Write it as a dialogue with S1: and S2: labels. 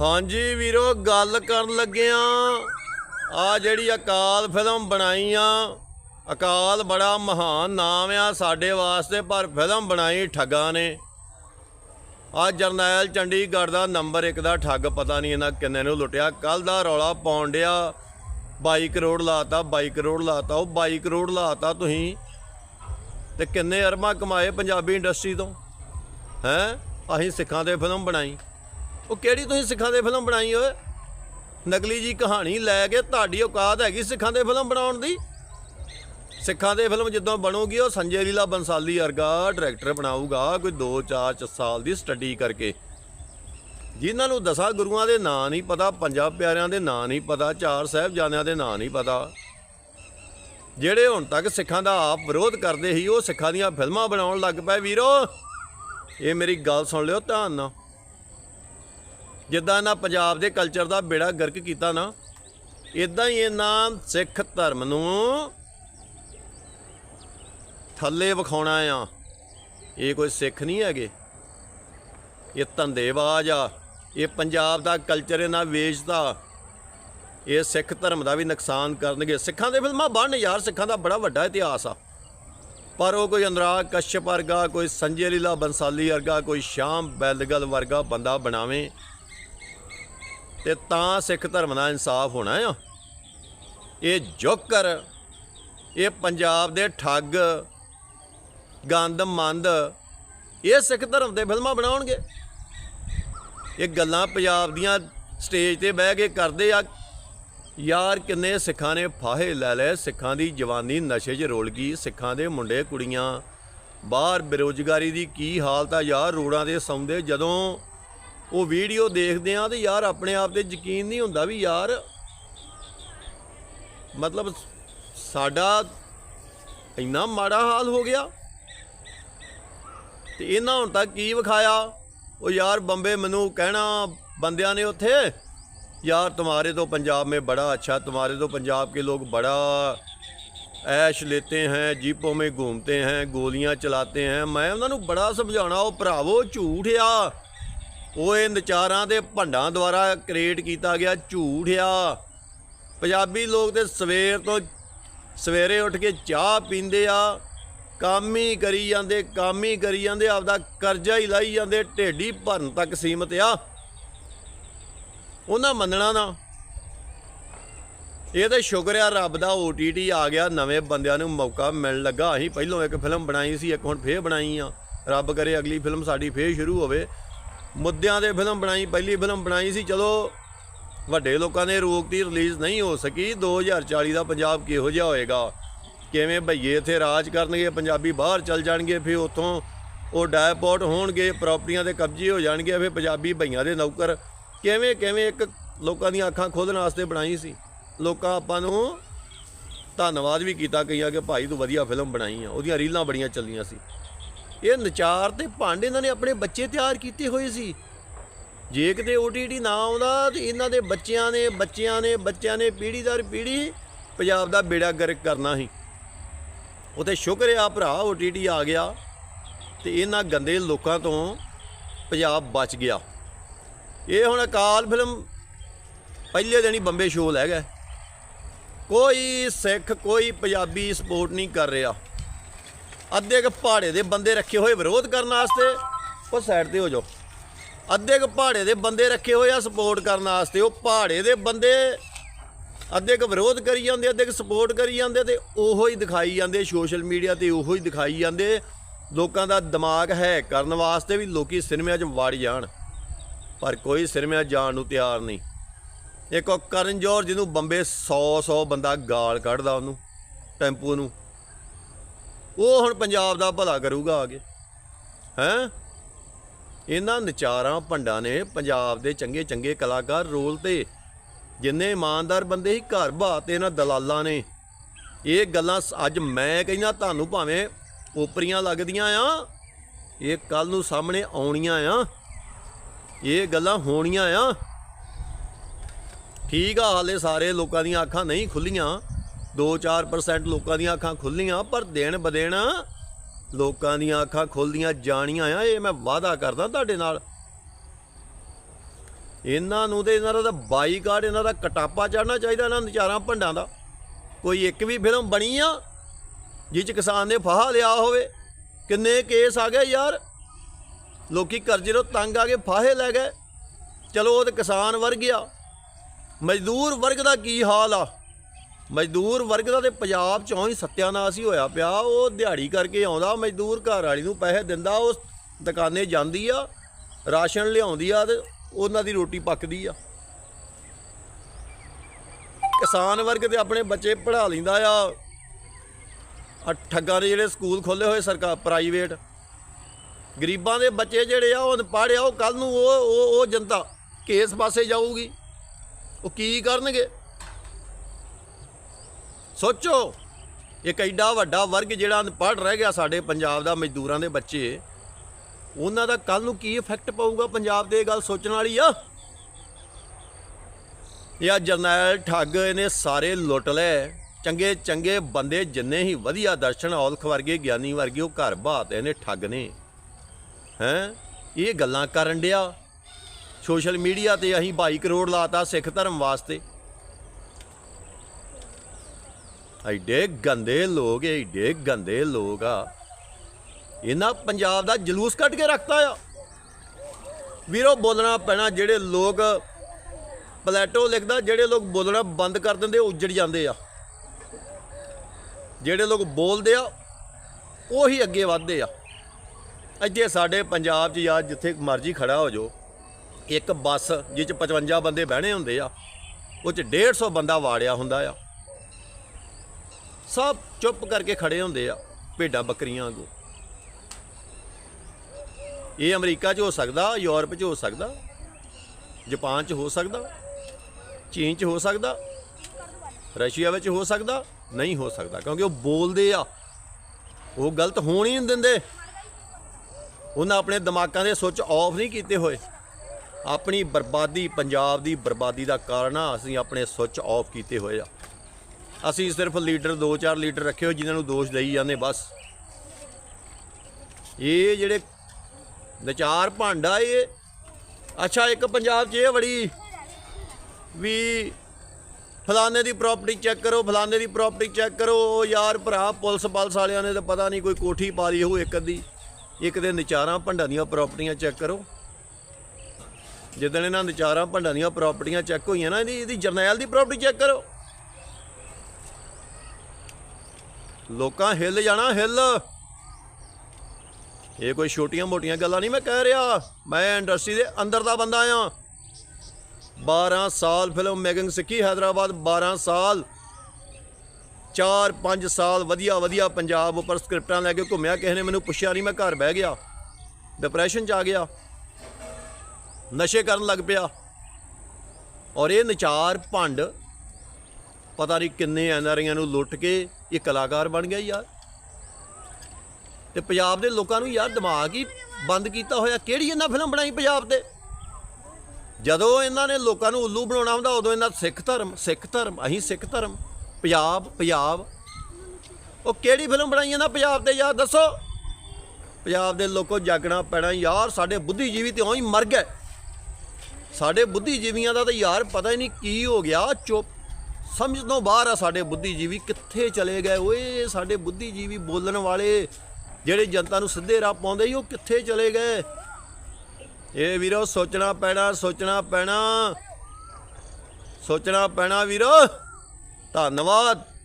S1: ਹਾਂਜੀ ਵੀਰੋ, ਗੱਲ ਕਰਨ ਲੱਗਿਆ ਆ ਜਿਹੜੀ ਅਕਾਲ ਫਿਲਮ ਬਣਾਈ ਆ ਅਕਾਲ ਬੜਾ ਮਹਾਨ ਨਾਮ ਆ ਸਾਡੇ ਵਾਸਤੇ, ਪਰ ਫਿਲਮ ਬਣਾਈ ਠੱਗਾਂ ਨੇ। ਆ ਜਰਨੈਲ ਚੰਡੀਗੜ੍ਹ ਦਾ ਨੰਬਰ 1 ਦਾ ਠੱਗ, ਪਤਾ ਨਹੀਂ ਇਹਨਾਂ ਕਿੰਨੇ ਨੂੰ ਲੁੱਟਿਆ। ਕੱਲ ਦਾ ਰੌਲਾ ਪਾਉਣ ਡਿਆ 22 ਕਰੋੜ ਲਾਤਾ 22 ਕਰੋੜ ਲਾਤਾ, ਉਹ 22 ਕਰੋੜ ਲਾਤਾ ਤੁਸੀਂ। ਤੇ ਕਿੰਨੇ ਅਰਮਾਂ ਕਮਾਏ ਪੰਜਾਬੀ ਇੰਡਸਟਰੀ ਤੋਂ, ਹੈ? ਅਸੀਂ ਸਿੱਖਾਂ ਦੇ ਫਿਲਮ ਬਣਾਈ। ਉਹ ਕਿਹੜੀ ਤੁਸੀਂ ਸਿੱਖਾਂ ਦੇ ਫਿਲਮ ਬਣਾਈ ਓਏ? ਨਕਲੀ ਜੀ ਕਹਾਣੀ ਲੈ ਕੇ ਤੁਹਾਡੀ ਔਕਾਤ ਹੈਗੀ ਸਿੱਖਾਂ ਦੇ ਫਿਲਮ ਬਣਾਉਣ ਦੀ? ਸਿੱਖਾਂ ਦੇ ਫਿਲਮ ਜਦੋਂ ਬਣੂਗੀ, ਉਹ ਸੰਜੇ ਲੀਲਾ ਬੰਸਾਲੀ ਵਰਗਾ ਡਾਇਰੈਕਟਰ ਬਣਾਊਗਾ, ਕੋਈ 2-4 ਸਾਲ ਦੀ ਸਟੱਡੀ ਕਰਕੇ। ਜਿਨ੍ਹਾਂ ਨੂੰ ਦਸਾਂ ਗੁਰੂਆਂ ਦੇ ਨਾਂ ਨਹੀਂ ਪਤਾ, ਪੰਜਾਂ ਪਿਆਰਿਆਂ ਦੇ ਨਾਂ ਨਹੀਂ ਪਤਾ, ਚਾਰ ਸਾਹਿਬਜ਼ਾਦਿਆਂ ਦੇ ਨਾਂ ਨਹੀਂ ਪਤਾ, ਜਿਹੜੇ ਹੁਣ ਤੱਕ ਸਿੱਖਾਂ ਦਾ ਆਪ ਵਿਰੋਧ ਕਰਦੇ ਸੀ, ਉਹ ਸਿੱਖਾਂ ਦੀਆਂ ਫਿਲਮਾਂ ਬਣਾਉਣ ਲੱਗ ਪਏ। ਵੀਰੋ, ਇਹ ਮੇਰੀ ਗੱਲ ਸੁਣ ਲਿਓ, ਧਿਆਨ ਨਾਲ। ਜਿੱਦਾਂ ਨਾ ਪੰਜਾਬ ਦੇ ਕਲਚਰ ਦਾ ਬੇੜਾ ਗਰਕ ਕੀਤਾ ਨਾ ਇਦਾਂ ਹੀ ਇਹਨਾਂ ਸਿੱਖ ਧਰਮ ਨੂੰ ਥੱਲੇ ਵਿਖਾਉਣਾ ਆ। ਇਹ ਕੋਈ ਸਿੱਖ ਨਹੀਂ ਹੈਗੇ। ਇਹ ਧੰਦੇਬਾਜ਼ ਆ। ਇਹ ਪੰਜਾਬ ਦਾ ਕਲਚਰ ਇਹਨਾਂ ਵੇਚਦਾ ਇਹ ਸਿੱਖ ਧਰਮ ਦਾ ਵੀ ਨੁਕਸਾਨ ਕਰਨਗੇ। ਸਿੱਖਾਂ ਦੇ ਫਿਲਮਾਂ ਬਣਨ ਯਾਰ, ਸਿੱਖਾਂ ਦਾ ਬੜਾ ਵੱਡਾ ਇਤਿਹਾਸ ਆ। ਪਰ ਉਹ ਕੋਈ ਅਨੁਰਾਗ ਕਸ਼ਯਪ ਵਰਗਾ, ਕੋਈ ਸੰਜੇ ਲੀਲਾ ਬੰਸਾਲੀ ਵਰਗਾ, ਕੋਈ ਸ਼ਾਮ ਬੈਲਗਲ ਵਰਗਾ ਬੰਦਾ ਬਣਾਵੇ। ਤੇ ਤਾਂ ਸਿੱਖ ਧਰਮ ਦਾ ਇਨਸਾਫ ਹੋਣਾ ਆ। ਇਹ ਜੋਕਰ, ਇਹ ਪੰਜਾਬ ਦੇ ਠੱਗ, ਗੰਦ, ਮੰਦ, ਇਹ ਸਿੱਖ ਧਰਮ ਦੇ ਫਿਲਮਾਂ ਬਣਾਉਣਗੇ। ਇਹ ਗੱਲਾਂ ਪੰਜਾਬ ਦੀਆਂ ਸਟੇਜ ਤੇ ਬਹਿ ਕੇ ਕਰਦੇ ਆ। ਯਾਰ ਕਿੰਨੇ ਸਿੱਖਾਂ ਨੇ ਫਾਹੇ ਲੈ ਲਏ। ਸਿੱਖਾਂ ਦੀ ਜਵਾਨੀ ਨਸ਼ੇ 'ਚ ਰੋਲ ਗਈ। ਸਿੱਖਾਂ ਦੇ ਮੁੰਡੇ, ਕੁੜੀਆਂ, ਬਾਹਰ ਬੇਰੁਜ਼ਗਾਰੀ ਦੀ ਕੀ ਹਾਲਤ ਆ। ਯਾਰ ਰੋਡਾਂ ਦੇ ਸੌਂਦੇ ਜਦੋਂ ਉਹ ਵੀਡੀਓ ਦੇਖਦੇ ਆ ਤੇ ਯਾਰ ਆਪਣੇ ਆਪ ਤੇ ਯਕੀਨ ਨਹੀਂ ਹੁੰਦਾ ਵੀ ਯਾਰ ਮਤਲਬ ਸਾਡਾ ਇੰਨਾ ਮਾੜਾ ਹਾਲ ਹੋ ਗਿਆ ਤੇ ਇਹਨਾਂ ਹੁਣ ਤੱਕ ਕੀ ਵਿਖਾਇਆ? ਉਹ ਯਾਰ ਬੰਬੇ ਮੈਨੂੰ ਕਹਿਣਾ ਬੰਦਿਆਂ ਨੇ ਉੱਥੇ, ਯਾਰ ਤੁਹਾਰੇ ਤੋਂ ਪੰਜਾਬ ਮੇ ਬੜਾ ਅੱਛਾ, ਤੁਹਾਰੇ ਤੋਂ ਪੰਜਾਬ ਕੇ ਲੋਕ ਬੜਾ ਐਸ਼ ਲੇਤੇ ਹੈ, ਜੀਪੋ ਮੇ ਘੁੰਮਤੇ ਹੈ, ਗੋਲੀਆਂ ਚਲਾਤੇ ਹੈ। ਮੈਂ ਉਹਨਾਂ ਨੂੰ ਬੜਾ ਸਮਝਾਉਣਾ, ਉਹ ਭਰਾਵੋ ਝੂਠ ਆ। ਉਹ ਇਹ ਨਚਾਰਾਂ ਦੇ ਭੰਡਾਂ ਦੁਆਰਾ ਕ੍ਰੀਏਟ ਕੀਤਾ ਗਿਆ ਝੂਠ ਆ। ਪੰਜਾਬੀ ਲੋਕ ਤੇ ਸਵੇਰ ਤੋਂ ਸਵੇਰੇ ਉੱਠ ਕੇ ਚਾਹ ਪੀਂਦੇ ਆ, ਕੰਮ ਹੀ ਕਰੀ ਜਾਂਦੇ, ਕੰਮ ਹੀ ਕਰੀ ਜਾਂਦੇ, ਆਪਦਾ ਕਰਜ਼ਾ ਹੀ ਲਾਈ ਜਾਂਦੇ, ਢੇਡੀ ਭਰਨ ਤੱਕ ਸੀਮਤ ਆ। ਉਹਨਾਂ ਮੰਨਣਾ ਨਾ। ਇਹ ਤਾਂ ਸ਼ੁਕਰ ਆ, ਰੱਬ ਦਾ OTT ਆ ਗਿਆ, ਨਵੇਂ ਬੰਦਿਆਂ ਨੂੰ ਮੌਕਾ ਮਿਲਣ ਲੱਗਾ। ਅਸੀਂ ਪਹਿਲਾਂ ਇੱਕ ਫਿਲਮ ਬਣਾਈ ਸੀ, ਇੱਕ ਹੁਣ ਫੇਰ ਬਣਾਈ ਆ। ਰੱਬ ਕਰੇ ਅਗਲੀ ਫਿਲਮ ਸਾਡੀ ਫੇਰ ਸ਼ੁਰੂ ਹੋਵੇ। ਮੁੱਦਿਆਂ ਦੇ ਫਿਲਮ ਬਣਾਈ, ਪਹਿਲੀ ਫਿਲਮ ਬਣਾਈ ਸੀ ਚਲੋ ਵੱਡੇ ਲੋਕਾਂ ਨੇ ਰੋਕਤੀ ਰਿਲੀਜ਼ ਨਹੀਂ ਹੋ ਸਕੀ 2040 ਦਾ ਪੰਜਾਬ ਕਿਹੋ ਜਿਹਾ ਹੋਏਗਾ? ਕਿਵੇਂ ਭਈਏ ਇੱਥੇ ਰਾਜ ਕਰਨਗੇ, ਪੰਜਾਬੀ ਬਾਹਰ ਚਲ ਜਾਣਗੇ, ਫਿਰ ਉੱਥੋਂ ਉਹ ਡਾਇਪੋਰਟ ਹੋਣਗੇ, ਪ੍ਰਾਪਰਟੀਆਂ ਦੇ ਕਬਜ਼ੇ ਹੋ ਜਾਣਗੇ, ਫਿਰ ਪੰਜਾਬੀ ਭਈਆਂ ਦੇ ਨੌਕਰ ਕਿਵੇਂ ਕਿਵੇਂ ਇੱਕ ਲੋਕਾਂ ਦੀਆਂ ਅੱਖਾਂ ਖੋਲਣ ਵਾਸਤੇ ਬਣਾਈ ਸੀ? ਲੋਕਾਂ ਆਪਾਂ ਨੂੰ ਧੰਨਵਾਦ ਵੀ ਕੀਤਾ ਕਈਆਂ ਕਿ ਭਾਈ ਤੂੰ ਵਧੀਆ ਫਿਲਮ ਬਣਾਈ ਆ, ਉਹਦੀਆਂ ਰੀਲਾਂ ਬੜੀਆਂ ਚੱਲੀਆਂ ਸੀ। ਇਹ ਨਚਾਰ ਤੇ ਭਾਂਡੇ ਇਹਨਾਂ ਨੇ ਆਪਣੇ ਬੱਚੇ ਤਿਆਰ ਕੀਤੇ ਹੋਏ ਸੀ। ਜੇ ਕਿਤੇ OTT ਨਾ ਆਉਂਦਾ ਤੇ ਇਹਨਾਂ ਦੇ ਬੱਚਿਆਂ ਨੇ ਬੱਚਿਆਂ ਨੇ ਬੱਚਿਆਂ ਨੇ ਪੀੜ੍ਹੀ ਦਰ ਪੀੜ੍ਹੀ ਪੰਜਾਬ ਦਾ ਬੇੜਾ ਗਰਕ ਕਰਨਾ ਸੀ। ਉਹ ਤੇ ਸ਼ੁਕਰ ਆ ਭਰਾ OTT ਆ ਗਿਆ ਤੇ ਇਹਨਾਂ ਗੰਦੇ ਲੋਕਾਂ ਤੋਂ ਪੰਜਾਬ ਬਚ ਗਿਆ। ਇਹ ਹੁਣ ਅਕਾਲ ਫਿਲਮ ਪਹਿਲੇ ਦਿਨ ਹੀ ਬੰਬੇ ਸ਼ੋਅ ਲੈ ਗਿਆ ਕੋਈ ਸਿੱਖ, ਕੋਈ ਪੰਜਾਬੀ ਸਪੋਰਟ ਨਹੀਂ ਕਰ ਰਿਹਾ। ਅੱਧੇ ਕ ਪਹਾੜੇ ਦੇ ਬੰਦੇ ਰੱਖੇ ਹੋਏ ਵਿਰੋਧ ਕਰਨ ਵਾਸਤੇ, ਉਹ ਸਾਈਡ ਤੇ ਹੋ ਜਾਓ। ਅੱਧੇ ਕ ਪਹਾੜੇ ਦੇ ਬੰਦੇ ਰੱਖੇ ਹੋਏ ਆ ਸਪੋਰਟ ਕਰਨ ਵਾਸਤੇ, ਉਹ ਪਹਾੜੇ ਦੇ ਬੰਦੇ ਅੱਧੇ ਕ ਵਿਰੋਧ ਕਰੀ ਜਾਂਦੇ, ਅੱਧੇ ਕ ਸਪੋਰਟ ਕਰੀ ਜਾਂਦੇ ਤੇ ਉਹੋ ਹੀ ਦਿਖਾਈ ਜਾਂਦੇ ਸੋਸ਼ਲ ਮੀਡੀਆ ਤੇ ਉਹੋ ਹੀ ਦਿਖਾਈ ਜਾਂਦੇ। ਲੋਕਾਂ ਦਾ ਦਿਮਾਗ ਹੈ ਕਰਨ ਵਾਸਤੇ ਵੀ ਲੋਕੀ ਸਿਨੇਮਿਆਂ 'ਚ ਵੜ ਜਾਣ, ਪਰ ਕੋਈ ਸਿਨੇਮਾ ਜਾਣ ਨੂੰ ਤਿਆਰ ਨਹੀਂ। ਇੱਕ ਉਹ ਕਰਨ ਜੋਰ ਜਿਹਨੂੰ ਬੰਬੇ 100 100 ਬੰਦਾ ਗਾਲ ਕੱਢਦਾ ਉਹਨੂੰ, ਟੈਂਪੂ ਨੂੰ। ਉਹ ਹੁਣ ਪੰਜਾਬ ਦਾ ਭਲਾ ਕਰੂਗਾ ਆਗੇ ਹੈ? ਇਹਨਾਂ ਨਚਾਰਾਂ ਭੰਡਾਂ ਨੇ ਪੰਜਾਬ ਦੇ ਚੰਗੇ ਚੰਗੇ ਕਲਾਕਾਰ ਰੋਲ ਤੇ ਜਿੰਨੇ ਇਮਾਨਦਾਰ ਬੰਦੇ ਸੀ ਘਰ ਬਾਤੇ ਇਹਨਾਂ ਦਲਾਲਾਂ ਨੇ। ਇਹ ਗੱਲਾਂ ਸ- ਅੱਜ ਮੈਂ ਕਹਿੰਦਾ, ਤੁਹਾਨੂੰ ਭਾਵੇਂ ਓਪਰੀਆਂ ਲੱਗਦੀਆਂ ਆ, ਇਹ ਕੱਲ ਨੂੰ ਸਾਹਮਣੇ ਆਉਣੀਆਂ ਆ। ਇਹ ਗੱਲਾਂ ਹੋਣੀਆਂ ਆ। ਠੀਕ ਆ ਹਾਲੇ ਸਾਰੇ ਲੋਕਾਂ ਦੀਆਂ ਅੱਖਾਂ ਨਹੀਂ ਖੁੱਲੀਆਂ। 2-4% ਲੋਕਾਂ ਦੀਆਂ ਅੱਖਾਂ ਖੁੱਲੀਆਂ ਪਰ ਦਿਨ ਬਦਿਨ ਲੋਕਾਂ ਦੀਆਂ ਅੱਖਾਂ ਖੁੱਲਦੀਆਂ ਜਾਣੀਆਂ ਆ। ਇਹ ਮੈਂ ਵਾਅਦਾ ਕਰਦਾ ਤੁਹਾਡੇ ਨਾਲ। ਇਹਨਾਂ ਨੂੰ ਤੇ ਇਹਨਾਂ ਦਾ ਬਾਈਕਾਟ, ਇਹਨਾਂ ਦਾ ਕਟਾਪਾ ਚੜਨਾ ਚਾਹੀਦਾ, ਇਹਨਾਂ ਵਿਚਾਰਾਂ ਭੰਡਾਂ ਦਾ। ਕੋਈ ਇੱਕ ਵੀ ਫਿਲਮ ਬਣੀ ਆ ਜਿਸ ਚ ਕਿਸਾਨ ਨੇ ਫਾਹਾ ਲਿਆ ਹੋਵੇ, ਕਿੰਨੇ ਕੇਸ ਆ ਗਏ ਯਾਰ। ਲੋਕੀ ਕਰਜ਼ੇ ਤੋਂ ਤੰਗ ਆ ਕੇ ਫਾਹੇ ਲੈ ਗਏ। ਚਲੋ ਉਹ ਤੇ ਕਿਸਾਨ ਵਰਗ ਆ। ਮਜ਼ਦੂਰ ਵਰਗ ਦਾ ਕੀ ਹਾਲ ਆ? ਮਜ਼ਦੂਰ ਵਰਗ ਦਾ ਤੇ ਪੰਜਾਬ ਚੋਂ ਹੀ ਸੱਤਿਆਨਾਸ਼ ਹੀ ਹੋਇਆ ਪਿਆ। ਉਹ ਦਿਹਾੜੀ ਕਰਕੇ ਆਉਂਦਾ, ਮਜ਼ਦੂਰ ਘਰ ਵਾਲੀ ਨੂੰ ਪੈਸੇ ਦਿੰਦਾ ਉਹ ਦੁਕਾਨੇ ਜਾਂਦੀ ਆ, ਰਾਸ਼ਨ ਲਿਆਉਂਦੀ ਆ ਤੇ ਉਹਨਾਂ ਦੀ ਰੋਟੀ ਪੱਕਦੀ ਆ। ਕਿਸਾਨ ਵਰਗ ਤੇ ਆਪਣੇ ਬੱਚੇ ਪੜ੍ਹਾ ਲੈਂਦਾ ਆ। ਆ ਠੱਗਾਂ ਦੇ ਜਿਹੜੇ ਸਕੂਲ ਖੋਲੇ ਹੋਏ ਸਰਕਾਰ ਪ੍ਰਾਈਵੇਟ। ਗਰੀਬਾਂ ਦੇ ਬੱਚੇ ਜਿਹੜੇ ਆ, ਉਹ ਅਨਪੜ੍ਹ ਆ, ਉਹ ਕੱਲ ਨੂੰ ਉਹ ਉਹ ਉਹ ਜਨਤਾ ਕੇਸ ਪਾਸੇ ਜਾਊਗੀ। ਉਹ ਕੀ ਕਰਨਗੇ? ਸੋਚੋ, ਇੱਕ ਐਡਾ ਵੱਡਾ ਵਰਗ ਜਿਹੜਾ ਅਨਪੜ੍ਹ ਰਹਿ ਗਿਆ ਸਾਡੇ ਪੰਜਾਬ ਦਾ, ਮਜ਼ਦੂਰਾਂ ਦੇ ਬੱਚੇ। ਉਹਨਾਂ ਦਾ ਕੱਲ ਨੂੰ ਕੀ ਇਫੈਕਟ ਪਊਗਾ ਪੰਜਾਬ ਦੇ, ਇਹ ਗੱਲ ਸੋਚਣ ਵਾਲੀ ਆ? ਇਹ ਜਰਨੈਲ ਠੱਗ, ਇਹਨੇ ਸਾਰੇ ਲੁੱਟ ਲਏ। ਚੰਗੇ ਚੰਗੇ ਬੰਦੇ ਜਿੰਨੇ ਹੀ ਵਧੀਆ ਦਰਸ਼ਨ ਔਲਖ ਵਰਗੇ, ਗਿਆਨੀ ਵਰਗੇ, ਉਹ ਘਰ ਬਾਤ ਇਹਨੇ ਠੱਗ ਨੇ। ਹੈ? ਇਹ ਗੱਲਾਂ ਕਰਨ ਡਿਆ। ਸੋਸ਼ਲ ਮੀਡੀਆ ਤੇ ਅਸੀਂ 22 ਕਰੋੜ ਲਾਤਾ ਸਿੱਖ ਧਰਮ ਵਾਸਤੇ। ਐਡੇ ਗੰਦੇ ਲੋਕ, ਐਡੇ ਗੰਦੇ ਲੋਕ ਆ। ਇਹਨਾਂ ਪੰਜਾਬ ਦਾ ਜਲੂਸ ਕੱਢ ਕੇ ਰੱਖਤਾ ਆ। ਵੀਰੋ, ਬੋਲਣਾ ਪੈਣਾ, ਜਿਹੜੇ ਲੋਕ ਪਲੈਟੋ ਲਿਖਦਾ, ਜਿਹੜੇ ਲੋਕ ਬੋਲਣਾ ਬੰਦ ਕਰ ਦਿੰਦੇ, ਉਹ ਉੱਜੜ ਜਾਂਦੇ ਆ। ਜਿਹੜੇ ਲੋਕ ਬੋਲਦੇ ਆ, ਉਹੀ ਅੱਗੇ ਵਧਦੇ ਆ। ਅੱਜੇ ਸਾਡੇ ਪੰਜਾਬ 'ਚ ਯਾਰ ਜਿੱਥੇ ਮਰਜ਼ੀ ਖੜਾ ਹੋ ਜਾਓ, ਇੱਕ ਬੱਸ ਜਿਹ 'ਚ 55 ਬੰਦੇ ਬਹਿਣੇ ਹੁੰਦੇ ਆ, ਉਹ 'ਚ 150 ਬੰਦਾ ਵਾੜਿਆ ਹੁੰਦਾ ਆ। ਸਭ ਚੁੱਪ ਕਰਕੇ ਖੜੇ ਹੁੰਦੇ ਆ, ਭੇਡਾਂ ਬੱਕਰੀਆਂ ਵਾਂਗੂ। ਇਹ ਅਮਰੀਕਾ 'ਚ ਹੋ ਸਕਦਾ, ਯੂਰਪ 'ਚ ਹੋ ਸਕਦਾ, ਜਾਪਾਨ 'ਚ ਹੋ ਸਕਦਾ, ਚੀਨ 'ਚ ਹੋ ਸਕਦਾ, ਰਸ਼ੀਆ ਵਿੱਚ ਹੋ ਸਕਦਾ, ਨਹੀਂ ਹੋ ਸਕਦਾ, ਕਿਉਂਕਿ ਉਹ ਬੋਲਦੇ ਆ। ਉਹ ਗਲਤ ਹੋਣ ਹੀ ਨਹੀਂ ਦਿੰਦੇ। ਉਹਨਾਂ ਆਪਣੇ ਦਿਮਾਗਾਂ ਦੇ ਸੁੱਚ ਆਫ ਨਹੀਂ ਕੀਤੇ ਹੋਏ। ਆਪਣੀ ਬਰਬਾਦੀ, ਪੰਜਾਬ ਦੀ ਬਰਬਾਦੀ ਦਾ ਕਾਰਨ ਆ, ਅਸੀਂ ਆਪਣੇ ਸੁੱਚ ਆਫ ਕੀਤੇ ਹੋਏ ਆ। ਅਸੀਂ ਸਿਰਫ ਲੀਡਰ 2-4 ਲੀਡਰ ਰੱਖੇ ਹੋ ਜਿਨ੍ਹਾਂ ਨੂੰ ਦੋਸ਼ ਦੇਈ ਜਾਂਦੇ ਬਸ। ਇਹ ਜਿਹੜੇ ਨਚਾਰ ਭਾਂਡਾ ਇਹ ਅੱਛਾ, ਇੱਕ ਪੰਜਾਬ 'ਚ ਇਹ ਬੜੀ ਵੀ ਫਲਾਣੇ ਦੀ ਪ੍ਰਾਪਰਟੀ ਚੈੱਕ ਕਰੋ, ਫਲਾਣੇ ਦੀ ਪ੍ਰਾਪਰਟੀ ਚੈੱਕ ਕਰੋ, ਉਹ ਯਾਰ ਭਰਾ ਪੁਲਿਸ ਪਲਸ ਵਾਲਿਆਂ ਨੇ ਤਾਂ ਪਤਾ ਨਹੀਂ ਕੋਈ ਕੋਠੀ ਪਾ ਲਈ ਹੋ ਇੱਕ ਅੱਧੀ। ਇੱਕ ਦੇ ਨਚਾਰਾਂ ਭੰਡਾਂ ਦੀਆਂ ਪ੍ਰਾਪਰਟੀਆਂ ਚੈੱਕ ਕਰੋ। ਜਿੱਦਣ ਇਹਨਾਂ ਨਚਾਰਾਂ ਭੰਡਾਂ ਦੀਆਂ ਪ੍ਰਾਪਰਟੀਆਂ ਚੈੱਕ ਹੋਈਆਂ ਨਾ, ਇਹਦੀ ਇਹਦੀ ਜਰਨੈਲ ਦੀ ਪ੍ਰਾਪਰਟੀ ਚੈੱਕ ਕਰੋ। ਲੋਕਾਂ ਹਿੱਲ ਜਾਣਾ ਹਿੱਲ। ਇਹ ਕੋਈ ਛੋਟੀਆਂ-ਮੋਟੀਆਂ ਗੱਲਾਂ ਨਹੀਂ ਮੈਂ ਕਹਿ ਰਿਹਾ। ਮੈਂ ਇੰਡਸਟਰੀ ਦੇ ਅੰਦਰ ਦਾ ਬੰਦਾ ਆ। 12 ਸਾਲ ਫਿਲਮ ਮੇਕਿੰਗ ਸਿੱਖੀ ਹైదరాబాద్ 12 ਸਾਲ। 4-5 ਸਾਲ ਵਧੀਆ ਵਧੀਆ ਪੰਜਾਬ ਉੱਪਰ ਸਕ੍ਰਿਪਟਾਂ ਲੈ ਕੇ ਘੁੰਮਿਆ। ਕਿਸੇ ਨੇ ਮੈਨੂੰ ਪੁੱਛਿਆ ਨਹੀਂ, ਮੈਂ ਘਰ ਬਹਿ ਗਿਆ। ਡਿਪਰੈਸ਼ਨ 'ਚ ਆ ਗਿਆ। ਨਸ਼ੇ ਕਰਨ ਲੱਗ ਪਿਆ। ਔਰ ਇਹ ਨਚਾਰ ਭੰਡ ਪਤਾ ਨਹੀਂ ਕਿੰਨੇ ਐਨਆਰਆਈਆਂ ਨੂੰ ਲੁੱਟ ਕੇ ਇਹ ਕਲਾਕਾਰ ਬਣ ਗਿਆ ਯਾਰ। ਤੇ ਪੰਜਾਬ ਦੇ ਲੋਕਾਂ ਨੂੰ ਯਾਰ ਦਿਮਾਗ ਹੀ ਬੰਦ ਕੀਤਾ ਹੋਇਆ, ਕਿਹੜੀ ਇਹਨਾਂ ਫਿਲਮ ਬਣਾਈ ਪੰਜਾਬ ਤੇ? ਜਦੋਂ ਇਹਨਾਂ ਨੇ ਲੋਕਾਂ ਨੂੰ ਉੱਲੂ ਬਣਾਉਣਾ ਹੁੰਦਾ, ਉਦੋਂ ਇਹਨਾਂ ਸਿੱਖ ਧਰਮ ਸਿੱਖ ਧਰਮ, ਅਸੀਂ ਸਿੱਖ ਧਰਮ, ਪੰਜਾਬ ਪੰਜਾਬ। ਉਹ ਕਿਹੜੀ ਫਿਲਮ ਬਣਾਈ ਇਹਨਾਂ ਪੰਜਾਬ ਤੇ ਯਾਰ, ਦੱਸੋ। ਪੰਜਾਬ ਦੇ ਲੋਕੋ ਜਾਗਣਾ ਪੈਣਾ, ਯਾਰ ਸਾਡੇ ਬੁੱਧੀਜੀਵੀ ਤੇ ਉਹੀ ਮਰ ਗਏ ਸਾਡੇ ਬੁੱਧੀਜੀਵੀਆਂ ਦਾ ਤਾਂ ਯਾਰ ਪਤਾ ਹੀ ਨਹੀਂ ਕੀ ਹੋ ਗਿਆ, ਚੁੱਪ ਸਮਝ ਤੋਂ ਬਾਹਰ ਆ ਸਾਡੇ ਬੁੱਧੀਜੀਵੀ, ਕਿੱਥੇ ਚਲੇ ਗਏ? ਓਏ, ਸਾਡੇ ਬੁੱਧੀਜੀਵੀ ਬੋਲਣ ਵਾਲੇ ਜਿਹੜੇ ਜਨਤਾ ਨੂੰ ਸਿੱਧੇ ਰਾਹ ਪਾਉਂਦੇ ਸੀ, ਉਹ ਕਿੱਥੇ ਚਲੇ ਗਏ? ਇਹ ਵੀਰੋ, ਸੋਚਣਾ ਪੈਣਾ ਸੋਚਣਾ ਪੈਣਾ। ਸੋਚਣਾ ਪੈਣਾ ਵੀਰੋ। ਧੰਨਵਾਦ।